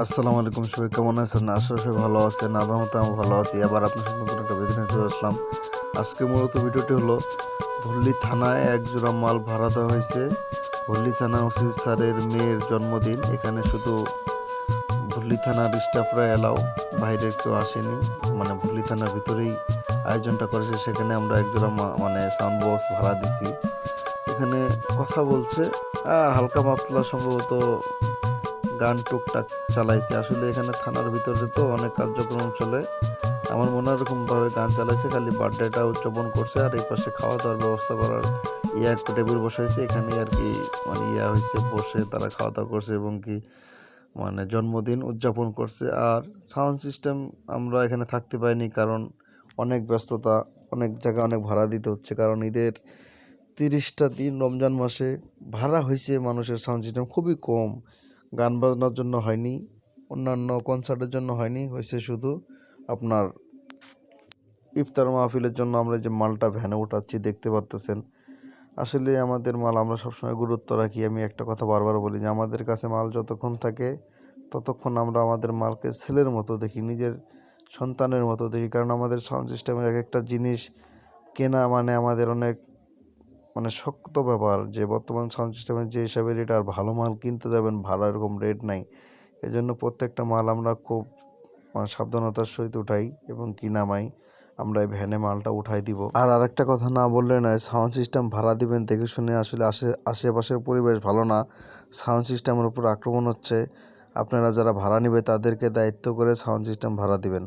আসসালামু আলাইকুম, সবাই কেমন আছেন? আশা সবাই ভালো আছেন আমার মতো আমি ভালো আছি। আবার আপনার সাথে নতুন একটা ভিডিও চলে আসলাম। আজকে মূলত ভিডিওটি হলো ভল্লি থানায় এক জোড়া মাল ভাড়া দেওয়া হয়েছে। ভল্লি থানা ওসি স্যারের মেয়ের জন্মদিন। এখানে শুধু ভল্লি থানার স্টাফরা এলাও বাইরের কেউ আসেনি। মানে ভল্লি থানার ভিতরেই আয়োজনটা করেছে। সেখানে আমরা এক জোড়া মা- মানে সাউন্ড বক্স ভাড়া দিছি। এখানে কথা বলছে, আর হালকা মাতলা সম্ভবত গান টুকটাক চালাইছে। আসলে এখানে থানার ভিতরে তো অনেক কার্যক্রম চলে। আমার মনে এরকমভাবে গান চালাইছে, খালি বার্থডেটা উদযাপন করছে আর এই পাশে খাওয়া দাওয়ার ব্যবস্থা করার ইয়ে একটা টেবিল বসাইছে। এখানে আর কি মানে ইয়া হয়েছে বসে তারা খাওয়া দাওয়া করছে এবং কি মানে জন্মদিন উদযাপন করছে। আর সাউন্ড সিস্টেম আমরা এখানে থাকতে পাইনি কারণ অনেক ব্যস্ততা, অনেক জায়গায় অনেক ভাড়া দিতে হচ্ছে। কারণ ঈদের তিরিশটা দিন রমজান মাসে ভাড়া হয়েছে মানুষের সাউন্ড সিস্টেম খুবই কম। গান বাজনার জন্য হয়নি, অন্যান্য কনসার্টের জন্য হয়নি, হয়েছে শুধু আপনার ইফতার মাহফিলের জন্য আমরা যে মালটা ভ্যানে উঠাচ্ছি, দেখতে পারতেছেন। আসলে আমাদের মাল আমরা সবসময় গুরুত্ব রাখি। আমি একটা কথা বারবার বলি যে, আমাদের কাছে মাল যতক্ষণ থাকে, ততক্ষণ আমরা আমাদের মালকে ছেলের মতো দেখি, নিজের সন্তানের মতো দেখি। কারণ আমাদের সাউন্ড সিস্টেমের এক একটা জিনিস কেনা মানে আমাদের অনেক মানে শক্ত ব্যাপার যে বর্তমান সাউন্ড সিস্টেমের যে হিসাবে রেট আর ভালো মাল কিনতে যাবেন, ভালো এরকম রেট নাই। এজন্য প্রত্যেকটা মাল আমরা খুব মানে সাবধানতার সহিত উঠাই এবং কি নামাই, আমরা এই ভ্যানে মালটা উঠাই দিব। আর আরেকটা কথা না বললে নয় সাউন্ড সিস্টেম ভাড়া দিবেন দেখে শুনে আসলে আশে আশেপাশের পরিবেশ ভালো না। সাউন্ড সিস্টেমের উপর আক্রমণ হচ্ছে। আপনারা যারা ভাড়া নেবে তাদেরকে দায়িত্ব করে সাউন্ড সিস্টেম ভাড়া দিবেন।